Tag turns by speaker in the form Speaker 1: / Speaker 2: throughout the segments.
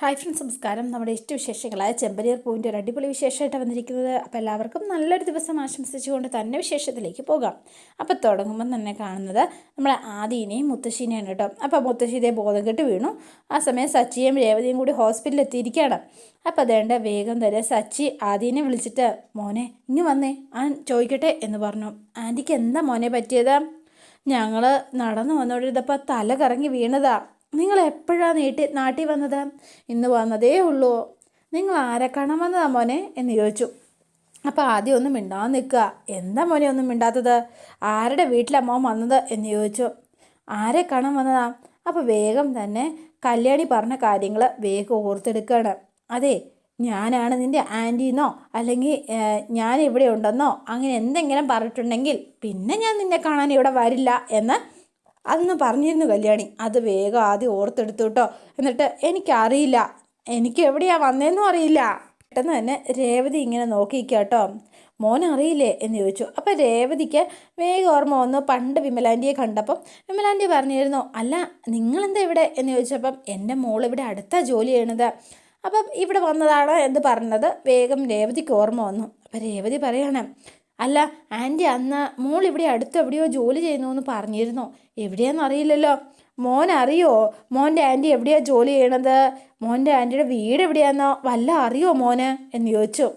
Speaker 1: Hi friends നമസ്കാരം. നമ്മുടെ ഏറ്റവും വിശേഷങ്ങളായ ചെമ്പനീർ പൂവിന്റെ ഒരു അടിപൊളി വിശേഷമായിട്ട് വന്നിരിക്കുന്നത്. അപ്പോൾ എല്ലാവർക്കും നല്ലൊരു ദിവസം ആശംസിച്ചുകൊണ്ട് തന്നെ വിശേഷത്തിലേക്ക് പോകാം. അപ്പോൾ തുടങ്ങുമ്പോൾ തന്നെ കാണുന്നത് നമ്മളെ ആദീനെയും മുത്തശ്ശീനെയാണ് കേട്ടോ. അപ്പോൾ മുത്തശ്ശീതയെ ബോധം കെട്ട് വീണു. ആ സമയം സച്ചിയും രേവതിയും കൂടി ഹോസ്പിറ്റലിൽ എത്തിയിരിക്കുകയാണ്. അപ്പോൾ അതേണ്ട വേഗം തരെ. സച്ചി ആദീനെ വിളിച്ചിട്ട് മോനെ ഇങ്ങ് വന്നേ. ആ ചോദിക്കട്ടെ എന്ന് പറഞ്ഞു. ആന്റിക്ക് എന്താ മോനെ പറ്റിയത്? ഞങ്ങൾ നടന്നു വന്നോണ്ടിരുന്നപ്പോൾ തല കറങ്ങി വീണതാ. നിങ്ങൾ എപ്പോഴാണ് നീട്ടി നാട്ടിൽ വന്നത്? ഇന്ന് വന്നതേ ഉള്ളൂ. നിങ്ങൾ ആരെ കാണാൻ വന്നതാ മോനെ? എന്ന് ചോദിച്ചു. അപ്പോൾ ആദ്യം ഒന്നും മിണ്ടാൻ നിൽക്കുക. എന്താ മോനെ ഒന്നും മിണ്ടാത്തത്? ആരുടെ വീട്ടിലാ മോൻ വന്നത്? എന്ന് ചോദിച്ചു. ആരെ കാണാൻ വന്നതാ? അപ്പോൾ വേഗം തന്നെ കല്യാണി പറഞ്ഞ കാര്യങ്ങൾ വേഗം ഓർത്തെടുക്കുകയാണ്. അതെ ഞാനാണ് നിന്റെ ആന്റീന്നോ അല്ലെങ്കിൽ ഞാൻ ഇവിടെ ഉണ്ടെന്നോ? അങ്ങനെ എന്തെങ്കിലും പറഞ്ഞിട്ടുണ്ടെങ്കിൽ പിന്നെ ഞാൻ നിന്നെ കാണാൻ ഇവിടെ വരില്ല എന്ന് അന്ന് പറഞ്ഞിരുന്നു കല്യാണി. അത് വേഗം ആദ്യം ഓർത്തെടുത്തു കേട്ടോ. എന്നിട്ട് എനിക്കറിയില്ല. എനിക്ക് എവിടെയാ വന്നതെന്നും അറിയില്ല. പെട്ടെന്ന് തന്നെ രേവതി ഇങ്ങനെ നോക്കിക്കാട്ടോ കേട്ടോ. മോൻ അറിയില്ലേ എന്ന് ചോദിച്ചു. അപ്പം രേവതിക്ക് വേഗം ഓർമ്മ വന്നു. പണ്ട് വിമലാന്റിയെ കണ്ടപ്പം വിമലാന്റി പറഞ്ഞിരുന്നു അല്ല നിങ്ങളെന്താ ഇവിടെ? എന്ന് ചോദിച്ചപ്പം എന്റെ മോൾ ഇവിടെ അടുത്ത ജോലി ചെയ്യണത്. അപ്പം ഇവിടെ വന്നതാണ് എന്ന് പറഞ്ഞത്. വേഗം രേവതിക്ക് ഓർമ്മ വന്നു. അപ്പം രേവതി പറയാണ് അല്ല ആന്റി അന്ന് മോൾ ഇവിടെ അടുത്ത് എവിടെയോ ജോലി ചെയ്യുന്നു എന്ന് പറഞ്ഞിരുന്നു. എവിടെയാണെന്ന് അറിയില്ലല്ലോ. മോൻ അറിയോ? മോന്റെ ആന്റി എവിടെയാ ജോലി ചെയ്യണത്? മോന്റെ ആന്റിയുടെ വീട് എവിടെയാണെന്നോ വല്ല അറിയോ മോന്? എന്ന് ചോദിച്ചു.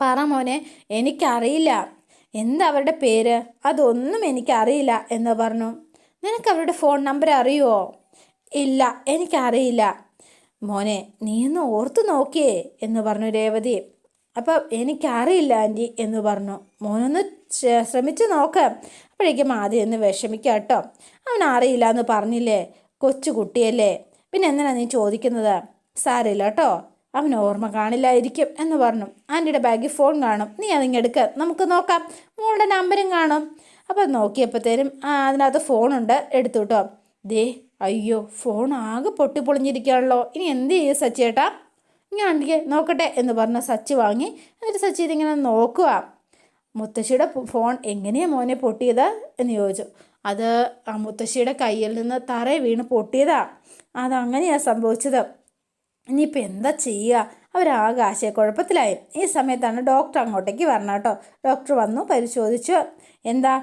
Speaker 1: പറ മോനെ എനിക്കറിയില്ല. എന്താ അവരുടെ പേര്? അതൊന്നും എനിക്കറിയില്ല എന്ന് പറഞ്ഞു. നിനക്ക് അവരുടെ ഫോൺ നമ്പർ അറിയോ? ഇല്ല എനിക്കറിയില്ല. മോനെ നീ ഒന്ന് ഓർത്തു നോക്കിയേ എന്ന് പറഞ്ഞു രേവതി. അപ്പം എനിക്കറിയില്ല ആന്റി എന്ന് പറഞ്ഞു. മോനൊന്ന് ശ്രമിച്ച് നോക്ക്. അപ്പോഴേക്കും ആദ്യം ഒന്ന് വിഷമിക്കാം കേട്ടോ അവൻ അറിയില്ല എന്ന് പറഞ്ഞില്ലേ? കൊച്ചു കുട്ടിയല്ലേ? പിന്നെ എന്തിനാണ് നീ ചോദിക്കുന്നത്? സാരമില്ല കേട്ടോ അവൻ ഓർമ്മ കാണില്ലായിരിക്കും എന്ന് പറഞ്ഞു. ആന്റിയുടെ ബാഗിൽ ഫോൺ കാണും. നീ അതിങ്ങെടുക്ക നമുക്ക് നോക്കാം. മോളുടെ നമ്പരും കാണും. അപ്പം നോക്കിയപ്പോഴത്തേനും അതിനകത്ത് ഫോണുണ്ട്. എടുത്തു കേട്ടോ ദേ അയ്യോ ഫോൺ ആകെ പൊട്ടിപ്പൊളിഞ്ഞിരിക്കുകയാണല്ലോ. ഇനി എന്ത് ചെയ്യും സച്ചേട്ടാ? ഉണ്ടെങ്കിൽ നോക്കട്ടെ എന്ന് പറഞ്ഞ സച്ചി വാങ്ങി എന്നിട്ട് സച്ചി ഇതിങ്ങനെ നോക്കുക. മുത്തശ്ശിയുടെ ഫോൺ എങ്ങനെയാണ് മോനെ പൊട്ടിയത് എന്ന് ചോദിച്ചു. അത് ആ മുത്തശ്ശിയുടെ കയ്യിൽ നിന്ന് തറയെ വീണ് പൊട്ടിയതാ. അതങ്ങനെയാണ് സംഭവിച്ചത്. ഇനിയിപ്പോൾ എന്താ ചെയ്യുക അവരാകെ കുഴപ്പത്തിലായി ഈ സമയത്താണ് ഡോക്ടർ അങ്ങോട്ടേക്ക് വരണം കേട്ടോ. ഡോക്ടർ വന്നു പരിശോധിച്ചു. എന്താ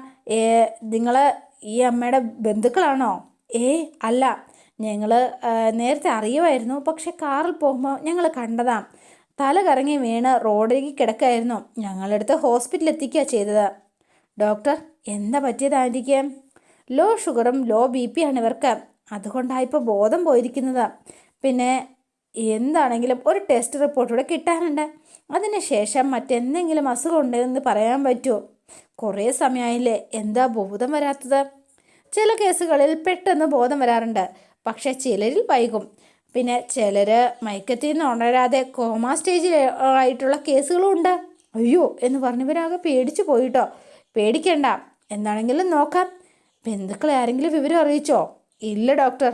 Speaker 1: നിങ്ങൾ ഈ അമ്മയുടെ ബന്ധുക്കളാണോ? ഏ അല്ല. ഞങ്ങൾ നേരത്തെ അറിയുമായിരുന്നു. പക്ഷെ കാറിൽ പോകുമ്പോൾ ഞങ്ങൾ കണ്ടതാ. തല കറങ്ങി വീണ് റോഡിലേക്ക് കിടക്കായിരുന്നു. ഞങ്ങളെടുത്ത് ഹോസ്പിറ്റലിൽ എത്തിക്കുക ചെയ്തത്. ഡോക്ടർ എന്താ പറ്റിയത് ആന്റിക്ക്? ലോ ഷുഗറും ലോ ബി പി ആണ് ഇവർക്ക്. അതുകൊണ്ടാണ് ഇപ്പോൾ ബോധം പോയിരിക്കുന്നത്. പിന്നെ എന്താണെങ്കിലും ഒരു ടെസ്റ്റ് റിപ്പോർട്ട് കൂടെ കിട്ടാനുണ്ട്. അതിന് ശേഷം മറ്റെന്തെങ്കിലും അസുഖം ഉണ്ടെന്ന് പറയാൻ പറ്റുമോ കുറേ സമയമായില്ലേ എന്താ ബോധം വരാത്തത്? ചില കേസുകളിൽ പെട്ടെന്ന് ബോധം വരാറുണ്ട്. പക്ഷേ ചിലരിൽ വൈകും. പിന്നെ ചിലർ മയക്കത്തിൽ നിന്ന് ഉണരാതെ കോമ സ്റ്റേജിൽ ആയിട്ടുള്ള കേസുകളും ഉണ്ട്. അയ്യോ എന്ന് പറഞ്ഞവരാകെ പേടിച്ചു പോയിട്ടോ. പേടിക്കണ്ട. എന്താണെങ്കിലും നോക്കാം. ബന്ധുക്കളെ ആരെങ്കിലും വിവരം അറിയിച്ചോ? ഇല്ല ഡോക്ടർ.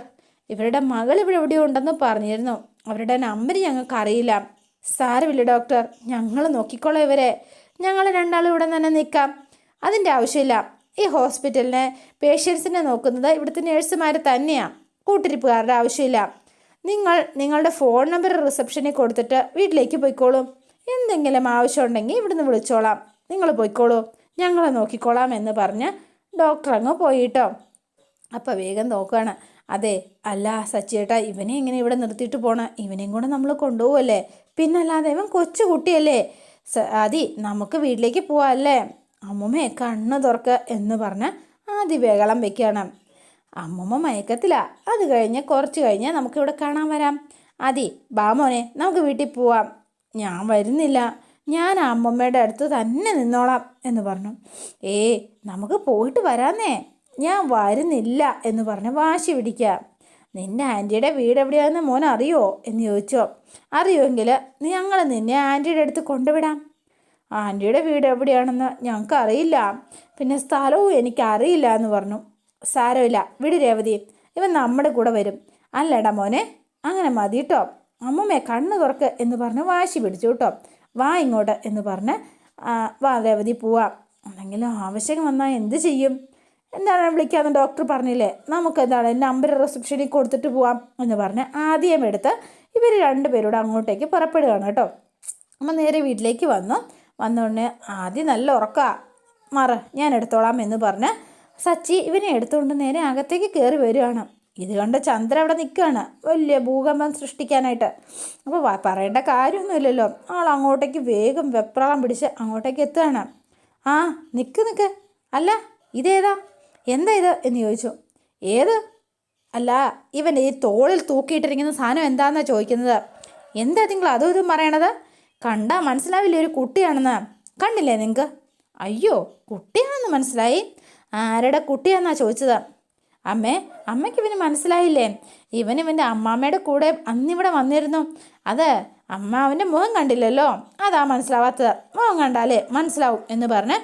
Speaker 1: ഇവരുടെ മകൾ ഇവിടെ എവിടെയോ ഉണ്ടെന്ന് പറഞ്ഞിരുന്നു. അവരുടെ നമ്പർ ഞങ്ങൾക്ക് അറിയില്ല. സാരമില്ല ഡോക്ടർ. ഞങ്ങൾ നോക്കിക്കോളാം ഇവരെ. ഞങ്ങൾ രണ്ടാളും ഇവിടെ തന്നെ നിൽക്കാം. അതിന്റെ ആവശ്യമില്ല. ഈ ഹോസ്പിറ്റലിനെ പേഷ്യൻസിനെ നോക്കുന്നത് ഇവിടുത്തെ നേഴ്സുമാർ തന്നെയാണ് കൂട്ടിരിപ്പുകാരുടെ ആവശ്യമില്ല. നിങ്ങൾ നിങ്ങളുടെ ഫോൺ നമ്പർ റിസപ്ഷനിൽ കൊടുത്തിട്ട് വീട്ടിലേക്ക് പോയിക്കോളൂ. എന്തെങ്കിലും ആവശ്യമുണ്ടെങ്കിൽ ഇവിടുന്ന് വിളിച്ചോളാം. നിങ്ങൾ പോയിക്കോളൂ. ഞങ്ങളെ നോക്കിക്കോളാം എന്ന് പറഞ്ഞ് ഡോക്ടർ അങ്ങ് പോയിട്ടോ. അപ്പോൾ വേഗം നോക്കുകയാണ് അതെ അല്ല സച്ചിയേട്ടാ ഇവനെ ഇങ്ങനെ ഇവിടെ നിർത്തിയിട്ട് പോണ. ഇവനെയും കൂടെ നമ്മൾ കൊണ്ടുപോകല്ലേ പിന്നല്ലാതെ ഇവൻ കൊച്ചു കുട്ടിയല്ലേ അതി നമുക്ക് വീട്ടിലേക്ക് പോവാല്ലേ അമ്മുമ്മേ കണ്ണ് തുറക്ക് എന്ന് പറഞ്ഞ് ആദ്യ ബഹളം വെക്കുകയാണ്. അമ്മുമ്മ മയക്കത്തില്ല അത് കഴിഞ്ഞ് കുറച്ച് കഴിഞ്ഞ് നമുക്കിവിടെ കാണാൻ വരാം. അതി ബാമോനെ നമുക്ക് വീട്ടിൽ പോവാം. ഞാൻ വരുന്നില്ല. ഞാൻ അമ്മമ്മയുടെ അടുത്ത് തന്നെ നിന്നോളാം എന്ന് പറഞ്ഞു. ഏ നമുക്ക് പോയിട്ട് വരാന്നേ. ഞാൻ വരുന്നില്ല എന്ന് പറഞ്ഞ് വാശി പിടിക്കുക. നിന്റെ ആന്റിയുടെ വീട് എവിടെയാണെന്ന് മോൻ അറിയോ എന്ന് ചോദിച്ചോ. അറിയുമെങ്കിൽ ഞങ്ങൾ നിന്നെ ആന്റിയുടെ അടുത്ത് കൊണ്ടുവിടാം. ആന്റിയുടെ വീട് എവിടെയാണെന്ന് ഞങ്ങൾക്ക് അറിയില്ല പിന്നെ സ്ഥലവും എനിക്കറിയില്ല എന്ന് പറഞ്ഞു. സാരമില്ല. വിട് രേവതി. ഇവൻ നമ്മുടെ കൂടെ വരും. അല്ലടാ മോനെ അങ്ങനെ മതി കേട്ടോ അമ്മമ്മേ കണ്ണ് തുറക്ക് എന്ന് പറഞ്ഞ് വാശി പിടിച്ചു കേട്ടോ വാ ഇങ്ങോട്ട് എന്ന് പറഞ്ഞ് വാ രേവതി പോവാം. എന്തെങ്കിലും ആവശ്യം വന്നാൽ എന്ത് ചെയ്യും? എന്താണ് വിളിക്കാമെന്ന് ഡോക്ടർ പറഞ്ഞില്ലേ? നമുക്ക് എന്താണ് നമ്പർ റിസപ്ഷനിൽ കൊടുത്തിട്ട് പോവാം എന്ന് പറഞ്ഞ് ആദ്യം എടുത്ത് ഇവർ രണ്ടുപേരോട് അങ്ങോട്ടേക്ക് പുറപ്പെടുകയാണ് കേട്ടോ അമ്മ നേരെ വീട്ടിലേക്ക് വന്നു. വന്നുകൊണ്ട് ആദ്യം നല്ല ഉറക്കാ. മറ ഞാൻ എടുത്തോളാം എന്ന് പറഞ്ഞ് സച്ചി ഇവനെ എടുത്തുകൊണ്ട് നേരെ അകത്തേക്ക് കയറി വരികയാണ് ഇത് കണ്ട് ചന്ദ്ര അവിടെ നിൽക്കുകയാണ്. വലിയ ഭൂകമ്പം സൃഷ്ടിക്കാനായിട്ട്. അപ്പോൾ പറയേണ്ട കാര്യമൊന്നുമില്ലല്ലോ. ആൾ അങ്ങോട്ടേക്ക് വേഗം വെപ്രാളം പിടിച്ച് അങ്ങോട്ടേക്ക് എത്തുകയാണ് ആ നിൽക്ക് നിൽക്ക് അല്ല ഇതേതാ? എന്താ ഇത് എന്ന് ചോദിച്ചു. ഏത്? അല്ല ഇവൻ ഈ തോളിൽ തൂക്കിയിട്ടിരിക്കുന്ന സാധനം എന്താണെന്നാണ് ചോദിക്കുന്നത്? എന്താ നിങ്ങൾ അതും ഇതും പറയണത്? കണ്ടാൽ മനസ്സിലാവില്ല ഒരു കുട്ടിയാണെന്ന്? കണ്ടില്ലേ നിങ്ങൾക്ക് അയ്യോ കുട്ടിയാണെന്ന് മനസ്സിലായി. ആരുടെ കുട്ടിയാന്നാ ചോദിച്ചത്? അമ്മേ അമ്മയ്ക്ക് ഇവന് മനസ്സിലായില്ലേ? ഇവൻ ഇവന്റെ അമ്മാമ്മയുടെ കൂടെ അന്നിവിടെ വന്നിരുന്നു. അത് അമ്മ അവന്റെ മുഖം കണ്ടില്ലല്ലോ. അതാ മനസ്സിലാവാത്തത്. മുഖം കണ്ടാലേ മനസ്സിലാവും എന്ന് പറഞ്ഞ്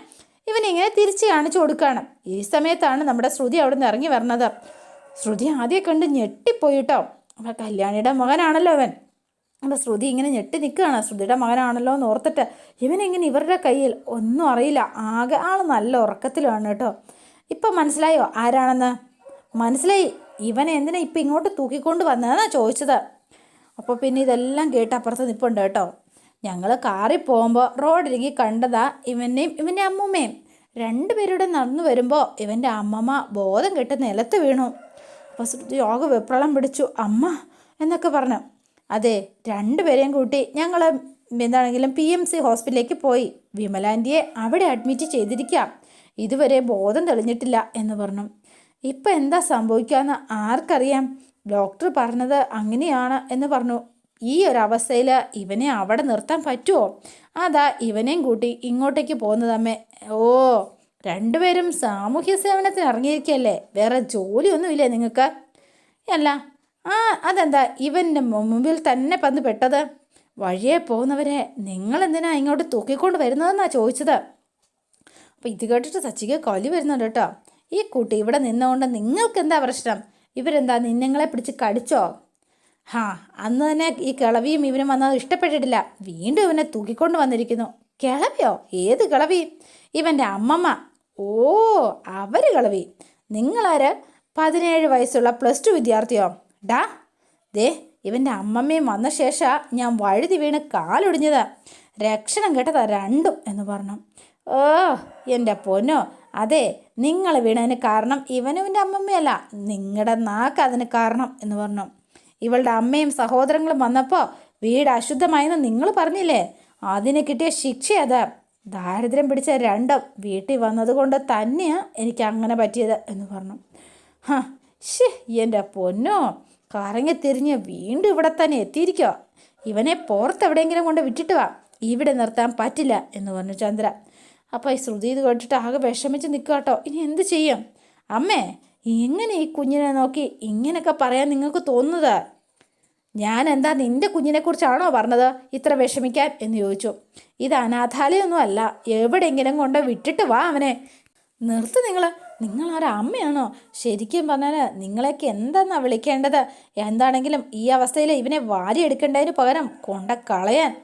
Speaker 1: ഇവനിങ്ങനെ തിരിച്ച് കാണിച്ചു കൊടുക്കുകയാണ് ഈ സമയത്താണ് നമ്മുടെ ശ്രുതി അവിടെ നിന്ന് ഇറങ്ങി വരണത്. ശ്രുതി ആദ്യം കണ്ട് ഞെട്ടിപ്പോയിട്ടോ അവ കല്യാണിയുടെ മകനാണല്ലോ അവൻ അപ്പം ശ്രുതി ഇങ്ങനെ ഞെട്ടി നിൽക്കുകയാണ്. ശ്രുതിയുടെ മകനാണല്ലോ എന്ന് ഓർത്തിട്ട് ഇവനെങ്ങനെ ഇവരുടെ കയ്യിൽ? ഒന്നും അറിയില്ല. ആകെ ആൾ നല്ല ഉറക്കത്തിലാണ് കേട്ടോ. ഇപ്പം മനസ്സിലായോ ആരാണെന്ന്? മനസ്സിലായി. ഇവനെ എന്തിനാ ഇപ്പം ഇങ്ങോട്ട് തൂക്കിക്കൊണ്ട് വന്നതെന്നാ ചോദിച്ചത്. അപ്പോൾ പിന്നെ ഇതെല്ലാം കേട്ട് അപ്പുറത്ത് നിൽപ്പുണ്ട് കേട്ടോ. ഞങ്ങൾ കാറിൽ പോകുമ്പോൾ റോഡിലേക്ക് കണ്ടതാ ഇവന്റെയും ഇവന്റെ അമ്മൂമ്മയും. രണ്ടുപേരുടെ നടന്നു വരുമ്പോൾ ഇവന്റെ അമ്മമ്മ ബോധം കെട്ട് നിലത്ത് വീണു. അപ്പോൾ യോഗ വെപ്രളം പിടിച്ചു. അമ്മ എന്നൊക്കെ പറഞ്ഞു. അതെ രണ്ടുപേരെയും കൂട്ടി ഞങ്ങൾ എന്താണെങ്കിലും പി എം സി ഹോസ്പിറ്റലിലേക്ക് പോയി. വിമലാന്റിയെ അവിടെ അഡ്മിറ്റ് ചെയ്തിരിക്കാം. ഇതുവരെ ബോധം തെളിഞ്ഞിട്ടില്ല എന്ന് പറഞ്ഞു. ഇപ്പം എന്താ സംഭവിക്കാന്ന് ആർക്കറിയാം. ഡോക്ടർ പറഞ്ഞത് അങ്ങനെയാണ് എന്ന് പറഞ്ഞു. ഈ ഒരു അവസ്ഥയിൽ ഇവനെ അവിടെ നിർത്താൻ പറ്റുമോ അതാ ഇവനെയും കൂട്ടി ഇങ്ങോട്ടേക്ക് പോകുന്നതമ്മേ. ഓ രണ്ടുപേരും സാമൂഹ്യ സേവനത്തിന് ഇറങ്ങിയിരിക്കല്ലേ? വേറെ ജോലിയൊന്നുമില്ലേ നിങ്ങൾക്ക്? അല്ല ആ അതെന്താ ഇവന്റെ മുമ്പിൽ തന്നെ പന്ന് പെട്ടത്? വഴിയെ പോകുന്നവരെ നിങ്ങളെന്തിനാ ഇങ്ങോട്ട് തൂക്കിക്കൊണ്ട് വരുന്നതെന്നാണ് ചോദിച്ചത്? അപ്പോൾ ഇത് കേട്ടിട്ട് സച്ചിക്ക് കൊലി വരുന്നുണ്ട് കേട്ടോ. ഈ കുട്ടി ഇവിടെ നിന്നുകൊണ്ട് നിങ്ങൾക്ക് എന്താ പ്രശ്നം? ഇവരെന്താ നിന്നങ്ങളെ പിടിച്ച് കടിച്ചോ? ഹാ അന്ന് തന്നെ ഈ കിളവിയും ഇവനും വന്നത് ഇഷ്ടപ്പെട്ടിട്ടില്ല. വീണ്ടും ഇവനെ തൂക്കിക്കൊണ്ട് വന്നിരിക്കുന്നു. കിളവിയോ? ഏത് കിളവി? ഇവന്റെ അമ്മമ്മ. ഓ അവർ കിളവി. നിങ്ങളാര്? പതിനേഴ് വയസ്സുള്ള പ്ലസ് ടു വിദ്യാർത്ഥിയോ? ഡാ ദേ ഇവന്റെ അമ്മമ്മയും വന്ന ശേഷം ഞാൻ വഴുതി വീണ് കാലൊടിഞ്ഞത്. രക്ഷണം കേട്ടതാ രണ്ടും എന്ന് പറഞ്ഞു. ഓ എന്റെ പൊന്നോ. അതെ നിങ്ങൾ വീണതിന് കാരണം ഇവനും എന്റെ അമ്മമ്മയല്ല. നിങ്ങളുടെ നാക്ക് അതിന് കാരണം എന്ന് പറഞ്ഞു. ഇവളുടെ അമ്മയും സഹോദരങ്ങളും വന്നപ്പോൾ വീട് അശുദ്ധമായെന്ന് നിങ്ങൾ പറഞ്ഞില്ലേ? അതിന് കിട്ടിയ ശിക്ഷ അത്. ദാരിദ്ര്യം പിടിച്ച രണ്ടും വീട്ടിൽ വന്നതുകൊണ്ട് തന്നെയാണ് എനിക്ക് അങ്ങനെ പറ്റിയത് എന്ന് പറഞ്ഞു. ഹാ ഷേ എന്റെ പൊന്നോ. കറങ്ങി തിരിഞ്ഞ് വീണ്ടും ഇവിടെ തന്നെ എത്തിയിരിക്കുക ഇവനെ പുറത്തെവിടെയെങ്കിലും കൊണ്ട് വിട്ടിട്ട് വാ. ഇവിടെ നിർത്താൻ പറ്റില്ല എന്ന് പറഞ്ഞു ചന്ദ്ര. അപ്പോൾ ഈ ശ്രുതി ഇത് കേട്ടിട്ട് ആകെ വിഷമിച്ച് നിൽക്കുക കേട്ടോ. ഇനി എന്ത് ചെയ്യാം? അമ്മേ എങ്ങനെ ഈ കുഞ്ഞിനെ നോക്കി ഇങ്ങനെയൊക്കെ പറയാൻ നിങ്ങൾക്ക് തോന്നുന്നത്? ഞാൻ എന്താ നിന്റെ കുഞ്ഞിനെക്കുറിച്ചാണോ പറഞ്ഞത്? ഇത്ര വിഷമിക്കാൻ? എന്ന് ചോദിച്ചു. ഇത് അനാഥാലയൊന്നും അല്ല. എവിടെയെങ്കിലും കൊണ്ട് വിട്ടിട്ട് വാ അവനെ. നിർത്ത് നിങ്ങൾ നിങ്ങൾ അമ്മയാണോ? ശരിക്കും പറഞ്ഞാൽ നിങ്ങളെയൊക്കെ എന്താന്നാ വിളിക്കേണ്ടത്? എന്താണെങ്കിലും ഈ അവസ്ഥയിൽ ഇവനെ വാരിയെടുക്കേണ്ടതിന് പകരം കൊണ്ട കളയാൻ.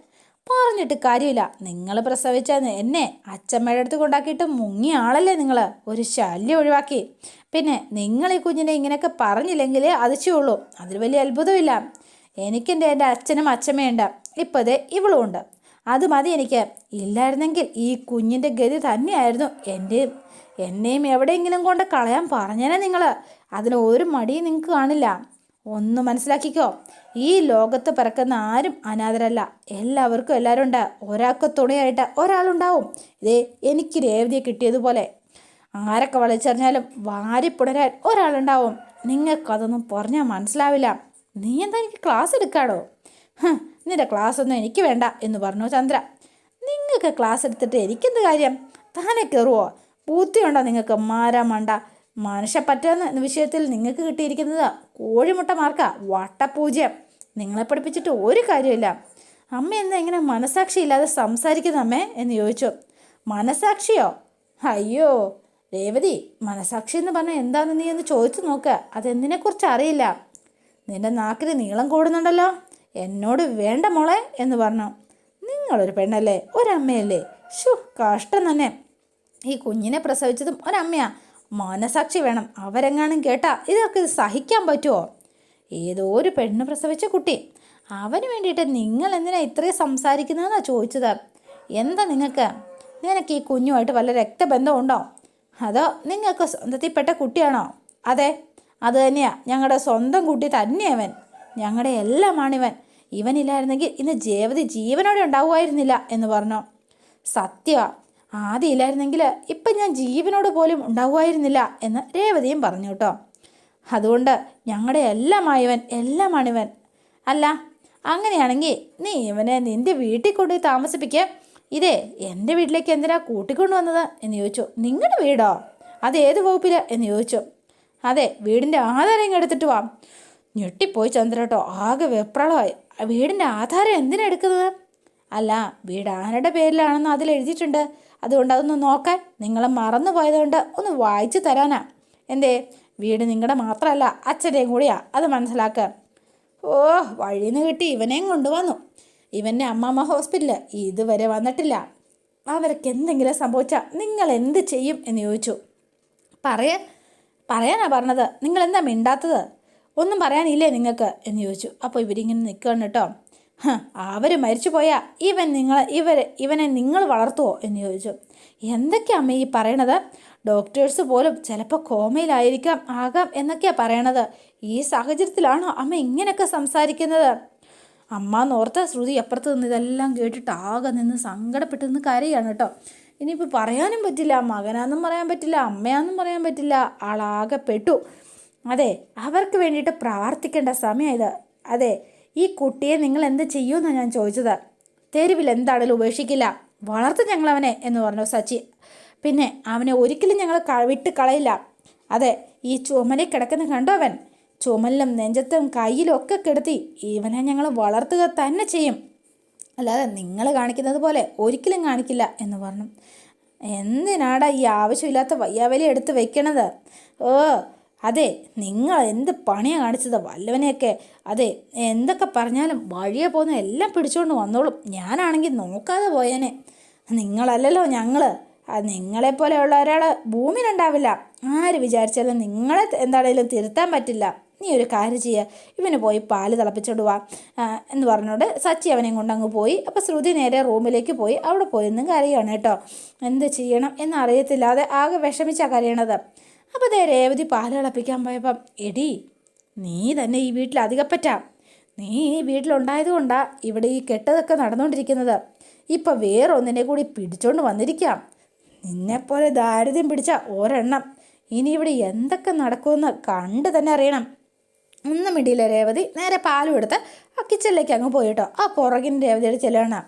Speaker 1: പറഞ്ഞിട്ട് കാര്യമില്ല. നിങ്ങൾ പ്രസവിച്ച എന്നെ അച്ഛമ്മയുടെ അടുത്ത് കൊണ്ടാക്കിയിട്ട് മുങ്ങിയ ആളല്ലേ നിങ്ങൾ ഒരു ശല്യം ഒഴിവാക്കി. പിന്നെ നിങ്ങൾ ഈ കുഞ്ഞിനെ ഇങ്ങനെയൊക്കെ പറഞ്ഞില്ലെങ്കിൽ അതിച്ചുള്ളൂ അതിൽ വലിയ അത്ഭുതമില്ല. എനിക്കെന്റെ എന്റെ അച്ഛനും അച്ഛമ്മയുണ്ട് ഇപ്പോൾ ദേ ഇവളും ഉണ്ട്. അത് മതി എനിക്ക്. ഇല്ലായിരുന്നെങ്കിൽ ഈ കുഞ്ഞിന്റെ ഗതി തന്നെയായിരുന്നു. എന്റെയും എന്നെയും എവിടെയെങ്കിലും കൊണ്ട് കളയാൻ പറഞ്ഞേനെ നിങ്ങൾ അതിന് ഒരു മടിയും നിങ്ങൾക്ക് കാണില്ല. ഒന്ന് മനസ്സിലാക്കിക്കോ. ഈ ലോകത്ത് പിറക്കുന്ന ആരും അനാഥരല്ല. എല്ലാവർക്കും എല്ലാവരും ഉണ്ട് ഒരാൾക്ക് തുണയായിട്ട് ഒരാളുണ്ടാവും. ഇതേ എനിക്ക് രേവതിയെ കിട്ടിയതുപോലെ. ആരൊക്കെ വലിച്ചെറിഞ്ഞാലും വാരിപ്പുണരാൻ ഒരാളുണ്ടാവും. നിങ്ങൾക്കതൊന്നും പറഞ്ഞാൽ മനസ്സിലാവില്ല. നീ എന്താ എനിക്ക് ക്ലാസ് എടുക്കാടോ? നിന്റെ ക്ലാസ് ഒന്നും എനിക്ക് വേണ്ട എന്ന് പറഞ്ഞു ചന്ദ്ര. നിങ്ങൾക്ക് ക്ലാസ് എടുത്തിട്ട് എനിക്കെന്ത് കാര്യം? താനെ കയറുവോ? ബുദ്ധിയുണ്ടോ നിങ്ങൾക്ക്? മാരാ മണ്ട. മനുഷ്യപ്പറ്റുന്ന വിഷയത്തിൽ നിങ്ങൾക്ക് കിട്ടിയിരിക്കുന്നത് കോഴിമുട്ട മാർക്ക വട്ടപൂജ്യം. നിങ്ങളെ പഠിപ്പിച്ചിട്ട് ഒരു കാര്യമില്ല അമ്മ എന്താ എങ്ങനെ മനസാക്ഷി ഇല്ലാതെ സംസാരിക്കുന്ന അമ്മേ എന്ന് ചോദിച്ചു. മനസാക്ഷിയോ അയ്യോ രേവതി മനസാക്ഷി എന്ന് പറഞ്ഞാൽ എന്താണെന്ന് നീ ഒന്ന് ചോദിച്ചു നോക്ക്. അതെന്തിനെക്കുറിച്ച് അറിയില്ല. നിന്റെ നാക്കിന് നീളം കൂടുന്നുണ്ടല്ലോ. എന്നോട് വേണ്ട മോളെ എന്ന് പറഞ്ഞു. നിങ്ങളൊരു പെണ്ണല്ലേ? ഒരമ്മയല്ലേ? ഷു കഷ്ടം തന്നെ. ഈ കുഞ്ഞിനെ പ്രസവിച്ചതും ഒരമ്മയാ. മനസാക്ഷി വേണം. അവരെങ്ങാനും കേട്ടാ ഇതൊക്കെ സഹിക്കാൻ പറ്റുമോ ഏതോ ഒരു പെണ്ണ് പ്രസവിച്ച കുട്ടി. അവന് വേണ്ടിയിട്ട് നിങ്ങൾ എന്തിനാ ഇത്രയും സംസാരിക്കുന്നതെന്നാണ് ചോദിച്ചത്? എന്താ നിങ്ങൾക്ക്? നിനക്ക് ഈ കുഞ്ഞുമായിട്ട് വല്ല രക്തബന്ധമുണ്ടോ? അതോ നിങ്ങൾക്ക് സ്വന്തത്തിൽപ്പെട്ട കുട്ടിയാണോ? അതെ അത് തന്നെയാ. ഞങ്ങളുടെ സ്വന്തം കുട്ടി തന്നെയവൻ ഞങ്ങളുടെ എല്ലാമാണിവൻ. ഇവനില്ലായിരുന്നെങ്കിൽ ഇന്ന് ജേവതി ജീവനോടെ ഉണ്ടാവുമായിരുന്നില്ല എന്ന് പറഞ്ഞു. സത്യമാ ആദ്യം ഇല്ലായിരുന്നെങ്കിൽ ഇപ്പം ഞാൻ ജീവനോട് പോലും ഉണ്ടാവുമായിരുന്നില്ല എന്ന് രേവതിയും പറഞ്ഞു കേട്ടോ. അതുകൊണ്ട് ഞങ്ങളുടെ എല്ലാമായവൻ എല്ലാമാണിവൻ അല്ല അങ്ങനെയാണെങ്കിൽ നീ ഇവനെ നിന്റെ വീട്ടിൽ കൊണ്ടുപോയി താമസിപ്പിക്കുക ഇതേ എന്റെ വീട്ടിലേക്ക് എന്തിനാ കൂട്ടിക്കൊണ്ടു വന്നത് എന്ന് ചോദിച്ചു. നിങ്ങളുടെ വീടോ? അത് ഏത് വകുപ്പിൽ എന്ന് ചോദിച്ചു. അതെ വീടിന്റെ ആധാരം ഇങ്ങ് എടുത്തിട്ട് വാ. ഞെട്ടിപ്പോയി ചന്ദ്രട്ടോ ആകെ വെപ്രളമായി. വീടിന്റെ ആധാരം എന്തിനാ എടുക്കുന്നത്? അല്ല വീട് ആരുടെ പേരിലാണെന്ന് അതിൽ എഴുതിയിട്ടുണ്ട് അതുകൊണ്ട് അതൊന്ന് നോക്കാൻ നിങ്ങൾ മറന്നു പോയതുകൊണ്ട് ഒന്ന് വായിച്ചു തരാനാ. എന്തേ? വീട് നിങ്ങളുടെ മാത്രമല്ല അച്ഛന്റെയും കൂടിയാ. അത് മനസ്സിലാക്കുക ഓ വഴിന്ന് കിട്ടി. ഇവനെയും കൊണ്ടുവന്നു. ഇവന്റെ അമ്മമ്മ ഹോസ്പിറ്റലിൽ ഇതുവരെ വന്നിട്ടില്ല. അവർക്ക് എന്തെങ്കിലും സംഭവിച്ചാൽ നിങ്ങൾ എന്ത് ചെയ്യും എന്ന് ചോദിച്ചു. പറയ. പറയാനാ പറഞ്ഞത്. നിങ്ങൾ എന്താ മിണ്ടാത്തത്? ഒന്നും പറയാനില്ലേ നിങ്ങൾക്ക്? എന്ന് ചോദിച്ചു. അപ്പോൾ ഇവരിങ്ങനെ നിൽക്കുകയാണ് കേട്ടോ. അവർ മരിച്ചു പോയാൽ ഇവൻ നിങ്ങൾ ഇവർ ഇവനെ നിങ്ങൾ വളർത്തുവോ എന്ന് ചോദിച്ചു. എന്തൊക്കെയാ അമ്മ ഈ പറയണത്? ഡോക്ടേഴ്സ് പോലും ചിലപ്പോൾ കോമയിലായിരിക്കാം ആകാം എന്നൊക്കെയാണ് പറയണത്. ഈ സാഹചര്യത്തിലാണോ അമ്മ ഇങ്ങനെയൊക്കെ സംസാരിക്കുന്നത്? അമ്മ എന്നോർത്ത ശ്രുതി അപ്പുറത്ത് നിന്ന് ഇതെല്ലാം കേട്ടിട്ട് ആകെ നിന്ന് സങ്കടപ്പെട്ട് നിന്ന് കരയാണ് കേട്ടോ. ഇനിയിപ്പോൾ പറയാനും പറ്റില്ല മകനാന്നും പറയാൻ പറ്റില്ല അമ്മയാന്നും പറയാൻ പറ്റില്ല ആളാകെ പെട്ടു. അതെ അവർക്ക് വേണ്ടിയിട്ട് പ്രാർത്ഥിക്കേണ്ട സമയം ഇത്. അതെ ഈ കുട്ടിയെ നിങ്ങൾ എന്ത് ചെയ്യുമെന്നാണ് ഞാൻ ചോദിച്ചത്? തെരുവിൽ എന്താണേലും ഉപേക്ഷിക്കില്ല? ഞങ്ങൾ ഞങ്ങളവനെ എന്ന് പറഞ്ഞു സച്ചി. പിന്നെ അവനെ ഒരിക്കലും ഞങ്ങൾ വിട്ട് കളയില്ല. അതെ ഈ ചുമലിൽ കിടക്കുന്ന കണ്ടോ അവൻ? ചുമലിലും നെഞ്ചത്തും കയ്യിലും ഒക്കെ കിടത്തി ഇവനെ ഞങ്ങൾ വളർത്തുക തന്നെ ചെയ്യും. അല്ലാതെ നിങ്ങൾ കാണിക്കുന്നത് പോലെ ഒരിക്കലും കാണിക്കില്ല എന്ന് പറഞ്ഞു. എന്തിനാടാ ഈ ആവശ്യമില്ലാത്ത വയ്യാവലി എടുത്ത് വെക്കണത്? ഓ അതെ നിങ്ങൾ എന്ത് പണിയാണ് കാണിച്ചത്? വല്ലവനെയൊക്കെ അതെ എന്തൊക്കെ പറഞ്ഞാലും വഴിയെ പോകുന്ന എല്ലാം പിടിച്ചുകൊണ്ട് വന്നോളും. ഞാനാണെങ്കിൽ നോക്കാതെ പോയേനെ. നിങ്ങളല്ലല്ലോ ഞങ്ങൾ നിങ്ങളെപ്പോലെയുള്ള ഒരാൾ ഭൂമിയിലുണ്ടാവില്ല. ആര് വിചാരിച്ചാലും നിങ്ങളെ എന്താണേലും തിരുത്താൻ പറ്റില്ല. നീ ഒരു കാര്യം ചെയ്യുക ഇവന് പോയി പാൽ തിളപ്പിച്ചോണ്ട് വാ. എന്ന് പറഞ്ഞോണ്ട് സച്ചി അവനെയും കൊണ്ടങ്ങ് പോയി. അപ്പോൾ ശ്രുതി നേരെ റൂമിലേക്ക് പോയി. അവിടെ പോയി നിന്നും കരയാണ് കേട്ടോ. എന്ത് ചെയ്യണം എന്നറിയത്തില്ലാതെ ആകെ വിഷമിച്ചാണ് കരയണത്. അപ്പോൾ ദേ രേവതി പാൽ തിളപ്പിക്കാൻ പോയപ്പം എടി നീ തന്നെ ഈ വീട്ടിൽ അധികപ്പറ്റാം. നീ ഈ വീട്ടിലുണ്ടായത് കൊണ്ടാണ് ഇവിടെ ഈ കെട്ടതൊക്കെ നടന്നുകൊണ്ടിരിക്കുന്നത് ഇപ്പം വേറൊന്നിനെ കൂടി പിടിച്ചോണ്ട് വന്നിരിക്കാം. നിന്നെപ്പോലെ ദാരിദ്ര്യം പിടിച്ച ഒരെണ്ണം. ഇനി ഇവിടെ എന്തൊക്കെ നടക്കുമെന്ന് കണ്ട് തന്നെ അറിയണം. ഒന്നും ഇടിയില്ല രേവതി. നേരെ പാലും എടുത്ത് ആ കിച്ചണിലേക്ക് അങ്ങ് പോയിട്ടോ ആ പുറകിന് രേവതിയുടെ ചെല്ലണം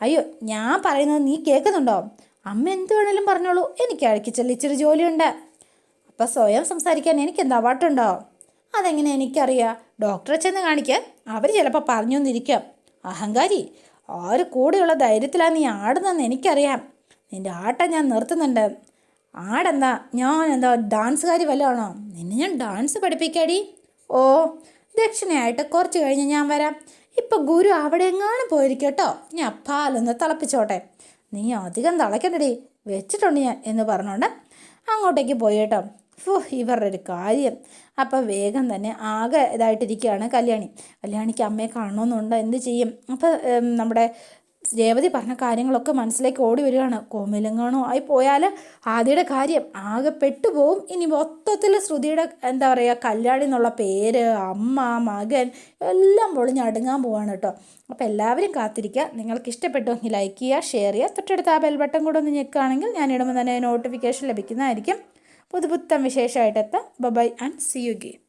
Speaker 1: അയ്യോ ഞാൻ പറയുന്നത് നീ കേൾക്കുന്നുണ്ടോ? അമ്മ എന്ത് വേണേലും പറഞ്ഞോളൂ. എനിക്ക് കിച്ചണിൽ ഇച്ചിരി ജോലിയുണ്ട്. അപ്പം സ്വയം സംസാരിക്കാൻ എനിക്ക് എന്താ വാട്ടുണ്ടോ? അതെങ്ങനെ എനിക്കറിയാം? ഡോക്ടറെ ചെന്ന് കാണിക്കാൻ അവർ ചിലപ്പോൾ പറഞ്ഞു തന്നിരിക്കാം അഹങ്കാരി ആര് കൂടെയുള്ള ധൈര്യത്തിലാണ് നീ ആടുന്നതെന്ന് എനിക്കറിയാം. നിന്റെ ആട്ടം ഞാൻ നിർത്തുന്നുണ്ട്. ആടെന്താ? ഞാൻ എന്താ ഡാൻസുകാരി വല്ലതാണോ? നിന്നെ ഞാൻ ഡാൻസ് പഠിപ്പിക്കാടി? ഓ ദക്ഷിണയായിട്ട് കുറച്ച് കഴിഞ്ഞ് ഞാൻ വരാം. ഇപ്പം ഗുരു അവിടെ എങ്ങാനും പോയിരിക്കട്ടോ. ഞാൻ പാലൊന്ന് തിളപ്പിച്ചോട്ടെ. നീ അധികം തിളയ്ക്കണ്ടടി വെച്ചിട്ടുണ്ട് ഞാൻ എന്ന് പറഞ്ഞുകൊണ്ട് അങ്ങോട്ടേക്ക് പോയി കേട്ടോ. ഫു ഇവരുടെ ഒരു കാര്യം. അപ്പം വേഗം തന്നെ ആകെ ഇതായിട്ടിരിക്കുകയാണ് കല്യാണി. കല്യാണിക്ക് അമ്മയെ കാണണമെന്നുണ്ട് എന്ത് ചെയ്യും? അപ്പം നമ്മുടെ രേവതി പറഞ്ഞ കാര്യങ്ങളൊക്കെ മനസ്സിലേക്ക് ഓടി വരികയാണ്. കോമിലങ്ങാണോ ആയി പോയാൽ ആദ്യയുടെ കാര്യം ആകെ പെട്ടുപോകും ഇനി മൊത്തത്തിൽ ശ്രുതിയുടെ എന്താ പറയുക കല്യാണി എന്നുള്ള പേര് അമ്മ മകൻ എല്ലാം പൊളിഞ്ഞടുങ്ങാൻ പോവാണ് കേട്ടോ. അപ്പോൾ എല്ലാവരും കാത്തിരിക്കുക. നിങ്ങൾക്ക് ഇഷ്ടപ്പെട്ടുവെങ്കിൽ ലൈക്ക് ചെയ്യുക ഷെയർ ചെയ്യുക. തൊട്ടടുത്ത് ആ ബെൽ ബട്ടൺ കൂടെ ഒന്ന് ഞെക്കുകയാണെങ്കിൽ ഞാൻ ഇടുമ്പോൾ തന്നെ നോട്ടിഫിക്കേഷൻ ലഭിക്കുന്നതായിരിക്കും. പുതുപുത്തൻ വിശേഷമായിട്ടെത്താം bye and see you game